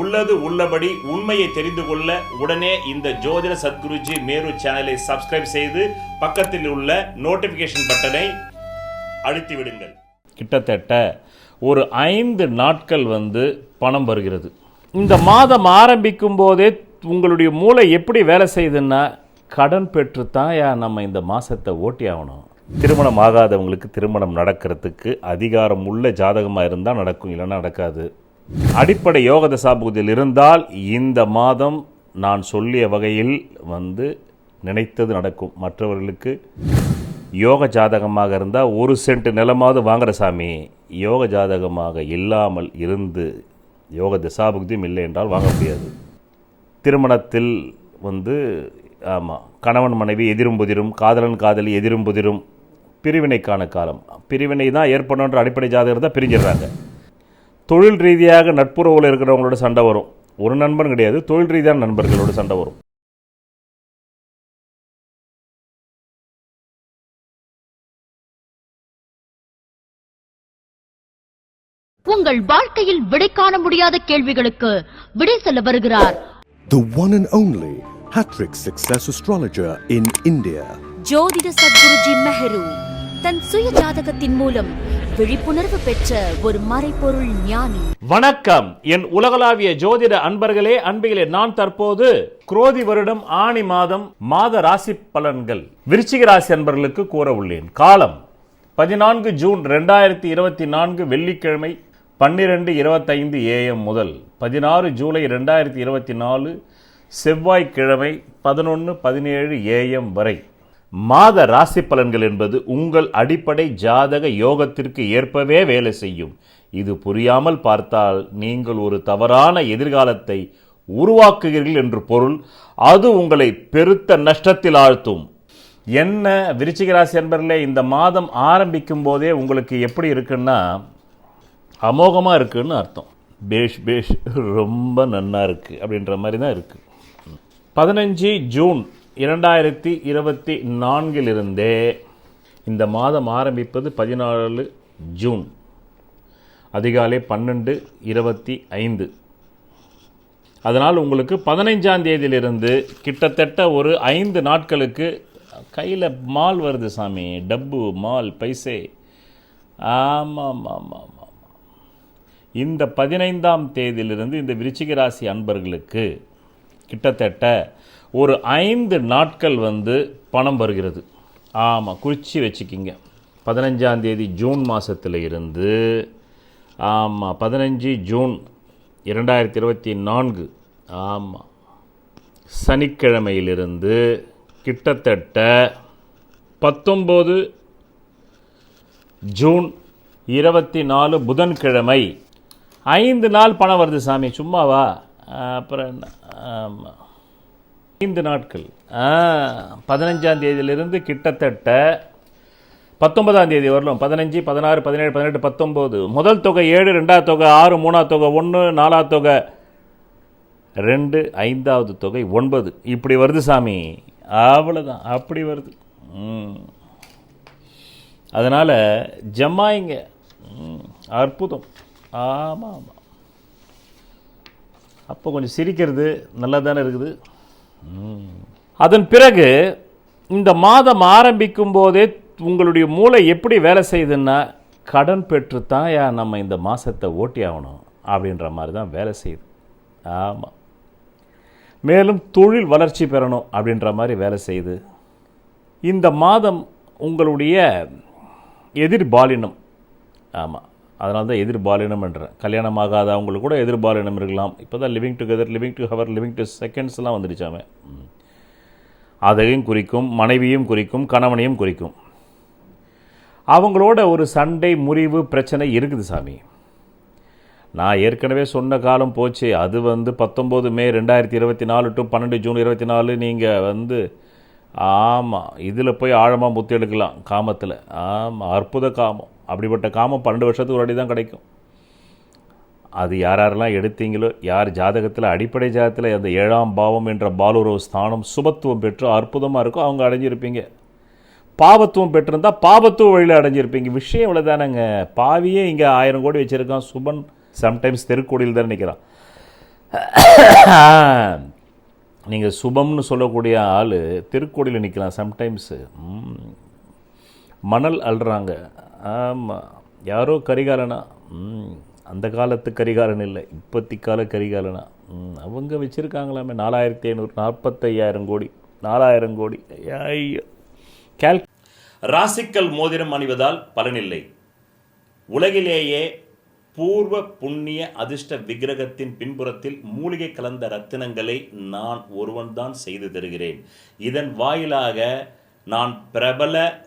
உள்ளது உள்ளபடி உண்மையை தெரிந்து கொள்ள உடனே இந்த ஜோதிட சத்குருஜி மேரு சேனலை சப்ஸ்கிரைப் செய்து பக்கத்தில் உள்ள நோட்டிபிகேஷன் பட்டனை அழுத்தி விடுங்கள். கிட்டத்தட்ட ஒரு ஐந்து நாட்கள் வந்து பணம் வருகிறது. இந்த மாதம் ஆரம்பிக்கும் போதே உங்களுடைய மூளை எப்படி வேலை செய்யுதுன்னா கடன் பெற்று தான் நம்ம இந்த மாதத்தை ஓட்டி ஆகணும். திருமணம் ஆகாதவங்களுக்கு திருமணம் நடக்கிறதுக்கு அதிகாரம் உள்ள ஜாதகமாக இருந்தால் நடக்கும் இல்லைன்னா நடக்காது. அடிப்படை யோக தசாபுகத்தில் இருந்தால் இந்த மாதம் நான் சொல்லிய வகையில் வந்து நினைத்தது நடக்கும். மற்றவர்களுக்கு யோக ஜாதகமாக இருந்தால் ஒரு சென்ட் நிலமாவது வாங்குற சாமி. யோக ஜாதகமாக இல்லாமல் இருந்து யோக திசாபுக்தியும் இல்லை என்றால் வாங்க முடியாது. திருமணத்தில் வந்து ஆமாம் கணவன் மனைவி எதிரும் புதிரும் காதலன் காதலி எதிரும் புதிரும் பிரிவினைக்கான காலம். பிரிவினை தான் ஏற்படணுன்ற அடிப்படை ஜாதகம் தான் பிரிஞ்சிடுறாங்க. தொழில் ரீதியாக நட்புறவில் இருக்கிறவங்களோட சண்டை வரும். ஒரு நண்பன் கிடையாது தொழில் ரீதியான நண்பர்களோட சண்டை வரும். உங்கள் வாழ்க்கையில் விடை காண முடியாத கேள்விகளுக்கு விடை சொல்ல வருகிறார். The one and only Hattrick Success Astrologer in India. ஜோதிட சத்குருஜி மெஹரு தன் சுய ஜாதகத்தின் மூலம் விழிப்புணர்வு பெற்ற ஒரு மறைபொருள் ஞானி. வணக்கம். என் உலகளாவிய ஜோதிட அன்பர்களே அன்பிகளே நான் தற்போது குரோதி வருடம் ஆணி மாதம் மாத ராசி பலன்கள் விருச்சிக ராசி அன்பர்களுக்கு கூற உள்ளேன். காலம் பதினான்கு ஜூன் ரெண்டாயிரத்தி இருபத்தி நான்கு வெள்ளிக்கிழமை பன்னிரெண்டு இருபத்தைந்து ஏஎம் முதல் பதினாறு ஜூலை ரெண்டாயிரத்தி இருபத்தி நாலு செவ்வாய்க்கிழமை பதினொன்று பதினேழு ஏஎம் வரை. மாத ராசி பலன்கள் என்பது உங்கள் அடிப்படை ஜாதக யோகத்திற்கு ஏற்பவே வேலை செய்யும். இது புரியாமல் பார்த்தால் நீங்கள் ஒரு தவறான எதிர்காலத்தை உருவாக்குகிறீர்கள் என்று பொருள். அது உங்களை பெருத்த நஷ்டத்தில் ஆழ்த்தும். என்ன விருச்சிக ராசி அன்பர்களே இந்த மாதம் ஆரம்பிக்கும் போதே உங்களுக்கு எப்படி இருக்குன்னா அமோகமாக இருக்குன்னு அர்த்தம். பேஷ் பேஷ் ரொம்ப நன்னா இருக்குது அப்படின்ற மாதிரி தான் இருக்குது பதினஞ்சு ஜூன் இரண்டாயிரத்தி இருபத்தி நான்கிலிருந்தே இந்த மாதம் ஆரம்பிப்பது பதினாலு ஜூன். அதிகாலை பன்னெண்டு இருபத்தி ஐந்து. அதனால் உங்களுக்கு பதினைஞ்சாம் தேதியிலிருந்து கிட்டத்தட்ட ஒரு ஐந்து நாட்களுக்கு கையில் மால் வருது சாமி. டப்பு மால் பைசே. ஆமாம் ஆமாம் ஆமாம் இந்த பதினைந்தாம் தேதியிலிருந்து இந்த விருச்சிக ராசி அன்பர்களுக்கு கிட்டத்தட்ட ஒரு ஐந்து நாட்கள் வந்து பணம் வருகிறது. ஆமாம் குறித்து வச்சுக்கிங்க. பதினஞ்சாந்தேதி ஜூன் மாதத்தில் இருந்து ஆமாம் பதினஞ்சு ஜூன் இரண்டாயிரத்தி இருபத்தி நான்கு ஆமாம் சனிக்கிழமையிலிருந்து கிட்டத்தட்ட பத்தொம்போது ஜூன் இருபத்தி நாலு புதன்கிழமை. ஐந்து நாள் பணம் வருது சாமி சும்மாவா? அப்புறம் என்ன? ஆமாம் ஐந்து நாட்கள். பதினஞ்சாம் தேதியிலிருந்து கிட்டத்தட்ட பத்தொன்பதாம் தேதி வரலும். பதினஞ்சு பதினாறு பதினேழு பதினெட்டு பத்தொம்போது முதல் தொகை ஏழு ரெண்டாவது தொகை ஆறு மூணாவது தொகை ஒன்று நாலாவது தொகை ரெண்டு ஐந்தாவது தொகை ஒன்பது. இப்படி வருது சாமி. அவ்வளோதான் அப்படி வருது. அதனால் ஜம்மாயிங்க அற்புதம். ஆமாம். ஆமாம் அப்போ கொஞ்சம் சிரிக்கிறது நல்லா தானே இருக்குது. அதன் பிறகு இந்த மாதம் ஆரம்பிக்கும் போதே உங்களுடைய மூளை எப்படி வேலை செய்யுதுன்னா கடன் பெற்றுத்தான் யா நம்ம இந்த மாதத்தை ஓட்டி ஆகணும் அப்படின்ற மாதிரி தான் வேலை செய்யுது. ஆமாம் மேலும் தொழில் வளர்ச்சி பெறணும் அப்படின்ற மாதிரி வேலை செய்யுது. இந்த மாதம் உங்களுடைய எதிர்பாலினம் ஆமாம் அதனால தான் எதிர்பாலினம்ன்றேன் கல்யாணம் ஆகாதவங்களுக்கு கூட எதிர்பாலினம் இருக்கலாம். இப்போ தான் living together living to hour living to செகண்ட்ஸ்லாம் வந்துடுச்சாமே அதையும் குறிக்கும் மனைவியும் குறிக்கும் கணவனையும் குறிக்கும். அவங்களோட ஒரு சண்டை முறிவு பிரச்சனை இருக்குது சாமி. நான் ஏற்கனவே சொன்ன காலம் போச்சு. அது வந்து பத்தொம்போது மே ரெண்டாயிரத்தி இருபத்தி நாலு டு பன்னெண்டு ஜூன் இருபத்தி நாலு நீங்கள் வந்து ஆமாம் இதில் போய் ஆழமாக முத்தி எடுக்கலாம் காமத்தில். ஆமாம் அற்புத காமம். அப்படிப்பட்ட காமம் பன்னெண்டு வருஷத்துக்கு ஒரு அடி தான் கிடைக்கும். அது யார் யாரெல்லாம் எடுத்தீங்களோ யார் ஜாதகத்தில் அடிப்படை ஜாதகத்தில் அந்த ஏழாம் பாவம் என்ற பாலுறவு ஸ்தானம் சுபத்துவம் பெற்று அற்புதமாக இருக்கோ அவங்க அடைஞ்சிருப்பீங்க. பாவத்துவம் பெற்றிருந்தால் பாவத்துவ வழியில் அடைஞ்சிருப்பீங்க. விஷயம் இவ்வளோ தானேங்க பாவியே இங்கே ஆயிரம் கோடி வச்சுருக்கான். சுபன் சம்டைம்ஸ் தெருக்கோடியில் தான் நிற்கிறான் நீங்கள் சுபம்னு சொல்லக்கூடிய ஆள் திருக்கோடியில் நிற்கலாம் சம்டைம்ஸு மணல் அள்ளுறாங்க. ஆமாம் யாரோ கரிகாலனா? ம், அந்த காலத்து கரிகாலன் இல்லை. இப்பத்தி கால கரிகாலனா? ம், அவங்க வச்சுருக்காங்களாமே. நாலாயிரத்தி ஐநூறு நாற்பத்தையாயிரம் கோடி. நாலாயிரம் கோடி. ஐயோ. கேல் ராசிக்கல் மோதிரம் அணிவதால் பலனில்லை. உலகிலேயே பூர்வ புண்ணிய அதிர்ஷ்ட விக்கிரகத்தின் பின்புறத்தில் மூலிகை கலந்த ரத்தினங்களை நான் ஒருவன்தான் செய்து தருகிறேன். இதன் வாயிலாக நான் பிரபல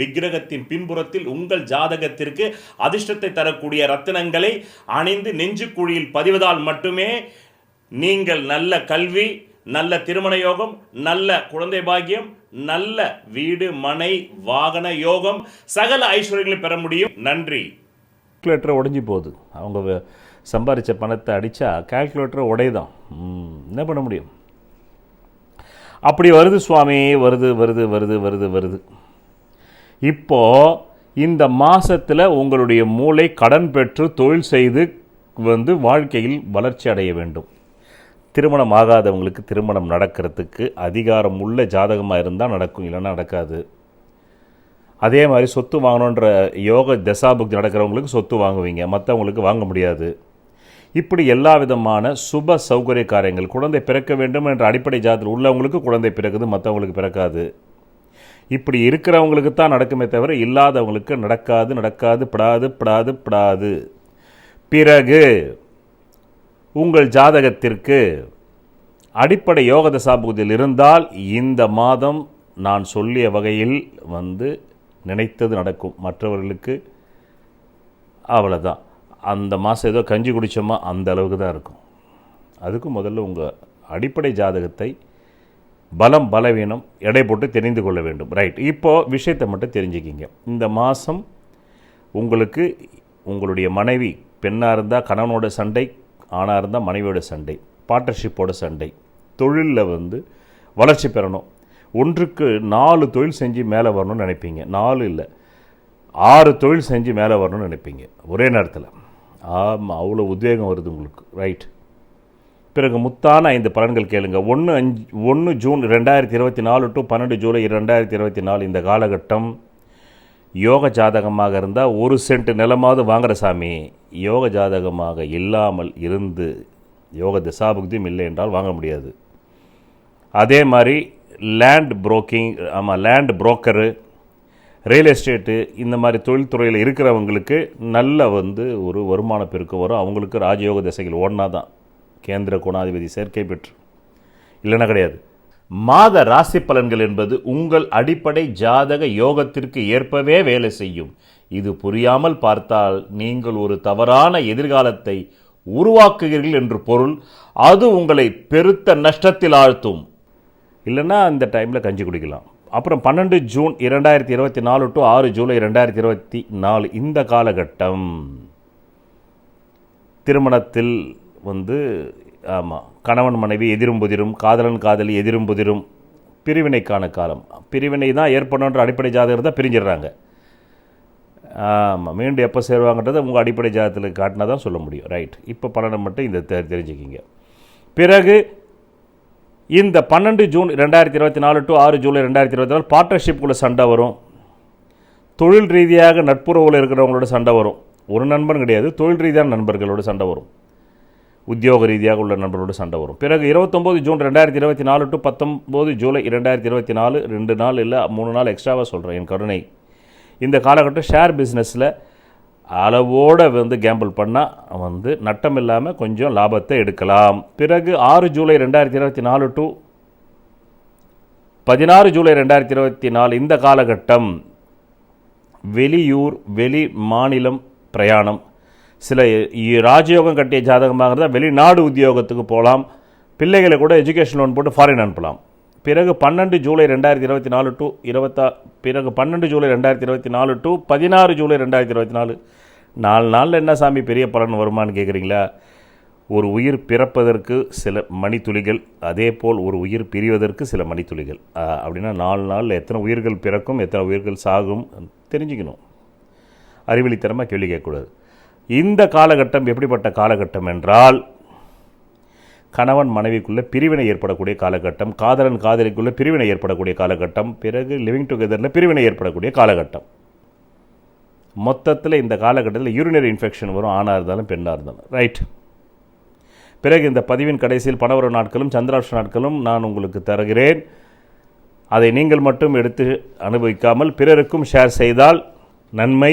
விக்கிரகத்தின் பின்புறத்தில் உங்கள் ஜாதகத்திற்கு அதிர்ஷ்டத்தை தரக்கூடிய ரத்தினங்களை அணிந்து நெஞ்சுக்குழியில் பதிவதால் மட்டுமே நீங்கள் நல்ல கல்வி நல்ல திருமண யோகம் நல்ல குழந்தை பாக்கியம் நல்ல வீடு மனை வாகன யோகம் சகல ஐஸ்வர்யங்களை பெற முடியும். நன்றி. கால்குலேட்டர் உடஞ்சி போகுது. அவங்க சம்பாதிச்ச சம்பாரித்த பணத்தை அடித்தா கால்குலேட்டரை உடையதான். ம், என்ன பண்ண முடியும்? அப்படி வருது சுவாமி வருது வருது வருது வருது வருது. இப்போது இந்த மாதத்தில் உங்களுடைய மூளை கடன் பெற்று தொழில் செய்து வந்து வாழ்க்கையில் வளர்ச்சி அடைய வேண்டும். திருமணம் ஆகாதவங்களுக்கு திருமணம் நடக்கிறதுக்கு அதிகாரம் உள்ள ஜாதகமாக இருந்தால் நடக்கும் இல்லைன்னா நடக்காது. அதே மாதிரி சொத்து வாங்கணுன்ற யோக தசாபுக்தி நடக்கிறவங்களுக்கு சொத்து வாங்குவீங்க மற்றவங்களுக்கு வாங்க முடியாது. இப்படி எல்லா விதமான சுப சௌகரிய காரியங்கள் குழந்தை பிறக்க வேண்டும் என்ற அடிப்படை ஜாதத்தில் உள்ளவங்களுக்கு குழந்தை பிறக்குது மற்றவங்களுக்கு பிறக்காது. இப்படி இருக்கிறவங்களுக்கு தான் நடக்குமே தவிர இல்லாதவங்களுக்கு நடக்காது நடக்காது படாது படாது படாது. பிறகு உங்கள் ஜாதகத்திற்கு அடிப்படை யோக தசாபுகத்தில் இருந்தால் இந்த மாதம் நான் சொல்லிய வகையில் வந்து நினைத்தது நடக்கும். மற்றவர்களுக்கு அவ்வளோதான் அந்த மாதம் ஏதோ கஞ்சி குடித்தோமா அந்த அளவுக்கு தான் இருக்கும். அதுக்கு முதல்ல உங்கள் அடிப்படை ஜாதகத்தை பலம் பலவீனம் எடை போட்டு தெரிந்து கொள்ள வேண்டும். ரைட் இப்போது விஷயத்தை மட்டும் தெரிஞ்சுக்கிங்க. இந்த மாதம் உங்களுக்கு உங்களுடைய மனைவி பெண்ணாக இருந்தால் கணவனோட சண்டை ஆணாக இருந்தால் மனைவியோட சண்டை பார்ட்னர்ஷிப்போட சண்டை தொழிலில் வந்து வளர்ச்சி பெறணும். ஒன்றுக்கு நாலு தொழில் செஞ்சு மேலே வரணும்னு நினைப்பீங்க. நாலு இல்லை ஆறு தொழில் செஞ்சு மேலே வரணும்னு நினைப்பீங்க. ஒரே நேரத்தில். ஆமாம் அவ்வளோ உத்வேகம் வருது உங்களுக்கு. ரைட் பிறகு முத்தான ஐந்து பலன்கள் கேளுங்க. ஒன்று அஞ்சு ஒன்று ஜூன் ரெண்டாயிரத்தி இருபத்தி நாலு டு பன்னெண்டு ஜூலை ரெண்டாயிரத்தி இருபத்தி நாலு இந்த காலகட்டம் யோக ஜாதகமாக இருந்தால் ஒரு சென்ட் நிலமாவது வாங்குற சாமி. யோக ஜாதகமாக இல்லாமல் இருந்து யோக திசாபுக்தியும் இல்லை என்றால் வாங்க முடியாது. அதே மாதிரி லேண்ட் புரோக்கிங் ஆமாம் லேண்ட் புரோக்கரு ரியல் எஸ்டேட்டு இந்த மாதிரி தொழில்துறையில் இருக்கிறவங்களுக்கு நல்ல வந்து ஒரு வருமான பெருக்கு வரும். அவங்களுக்கு ராஜயோக திசைகள் ஒன்றா தான் கேந்திர கோணாதிபதி சேர்க்கை பெற்று. இல்லைன்னா கிடையாது. மாத ராசி பலன்கள் என்பது உங்கள் அடிப்படை ஜாதக யோகத்திற்கு ஏற்பவே வேலை செய்யும். இது புரியாமல் பார்த்தால் நீங்கள் ஒரு தவறான எதிர்காலத்தை உருவாக்குகிறீர்கள் என்று பொருள். அது உங்களை பெருத்த நஷ்டத்தில் ஆழ்த்தும். இல்லைன்னா அந்த டைமில் கஞ்சி குடிக்கலாம். அப்புறம் பன்னெண்டு ஜூன் இரண்டாயிரத்தி இருபத்தி நாலு டு ஆறு ஜூலை இரண்டாயிரத்தி இருபத்தி நாலு இந்த காலகட்டம். திருமணத்தில் வந்து ஆமாம் கணவன் மனைவி எதிரும் புதிரும் காதலன் காதலி எதிரும் புதிரும் பிரிவினைக்கான காலம். பிரிவினை தான் ஏற்படணுன்ற அடிப்படை ஜாதகம் தான் பிரிஞ்சிடுறாங்க. ஆமாம் மீண்டும் எப்போ சேருவாங்கன்றதை உங்கள் அடிப்படை ஜாதகத்தில் காட்டினா தான் சொல்ல முடியும். ரைட் இப்போ பன்னெண்டு மட்டும் இந்த தெ- தெரிஞ்சுக்கிங்க. பிறகு இந்த பன்னெண்டு ஜூன் ரெண்டாயிரத்தி இருபத்தி நாலு டு ஆறு ஜூலை ரெண்டாயிரத்தி இருபத்தி நாலு பார்ட்னர்ஷிப்புக்குள்ளே சண்டை வரும். தொழில் ரீதியாக நட்புறவில் இருக்கிறவங்களோட சண்டை வரும். ஒரு நண்பன் கிடையாது தொழில் ரீதியான நண்பர்களோட சண்டை வரும். உத்தியோக ரீதியாக உள்ள நண்பர்களோட சண்டை வரும். பிறகு இருபத்தொம்போது ஜூன் ரெண்டாயிரத்தி இருபத்தி நாலு டு பத்தொம்போது ஜூலை இரண்டாயிரத்தி இருபத்தி நாலு ரெண்டு நாள் இல்லை மூணு நாள் எக்ஸ்ட்ராவாக சொல்கிறேன் என் கருணை. இந்த காலகட்டம் ஷேர் பிஸ்னஸில் அளவோடு வந்து கேம்பிள் பண்ணால் வந்து நட்டம் இல்லாமல் கொஞ்சம் லாபத்தை எடுக்கலாம். பிறகு ஆறு ஜூலை ரெண்டாயிரத்தி இருபத்தி நாலு டு பதினாறு ஜூலை ரெண்டாயிரத்தி இருபத்தி நாலு இந்த காலகட்டம் வெளியூர் வெளி மாநிலம் பிரயாணம் சில இ- ராஜயோகம் கட்டிய ஜாதகமாக இருந்தால் வெளிநாடு உத்தியோகத்துக்கு போகலாம் பிள்ளைகளை கூட எஜுகேஷன் லோன் போட்டு ஃபாரின் அனுப்பலாம். பிறகு பன்னெண்டு ஜூலை ரெண்டாயிரத்தி இருபத்தி நாலு டு இருபத்தா பிறகு பன்னெண்டு ஜூலை ரெண்டாயிரத்தி இருபத்தி நாலு டு பதினாறு ஜூலை ரெண்டாயிரத்தி இருபத்தி நாலு. நாலு நாளில் என்ன சாமி பெரிய பலன் வருமான்னு கேட்குறீங்களா ஒரு உயிர் பிறப்பதற்கு சில மணித்துளிகள் அதே போல் ஒரு உயிர் பிரிவதற்கு சில மணித்துளிகள். அப்படின்னா நாலு நாளில் எத்தனை உயிர்கள் பிறக்கும் எத்தனை உயிர்கள் சாகும் தெரிஞ்சுக்கணும். அறிவிலித்தனமாக கேள்வி கேட்கக்கூடாது. இந்த காலகட்டம் எப்படிப்பட்ட காலகட்டம் என்றால் கணவன் மனைவிக்குள்ளே பிரிவினை ஏற்படக்கூடிய காலகட்டம் காதலன் காதலிக்குள்ளே பிரிவினை ஏற்படக்கூடிய காலகட்டம் பிறகு லிவிங் டுகெதரில் பிரிவினை ஏற்படக்கூடிய காலகட்டம். மொத்தத்தில் இந்த காலகட்டத்தில் யூரினரி இன்ஃபெக்ஷன் வரும் ஆணாக இருந்தாலும் பெண்ணாக இருந்தாலும் ரைட் பிறகு இந்த பதிவின் கடைசியில் பணவர நாட்களும் சந்திராஷ்ட நாட்களும் நான் உங்களுக்கு தருகிறேன். அதை நீங்கள் மட்டும் எடுத்து அனுபவிக்காமல் பிறருக்கும் ஷேர் செய்தால் நன்மை.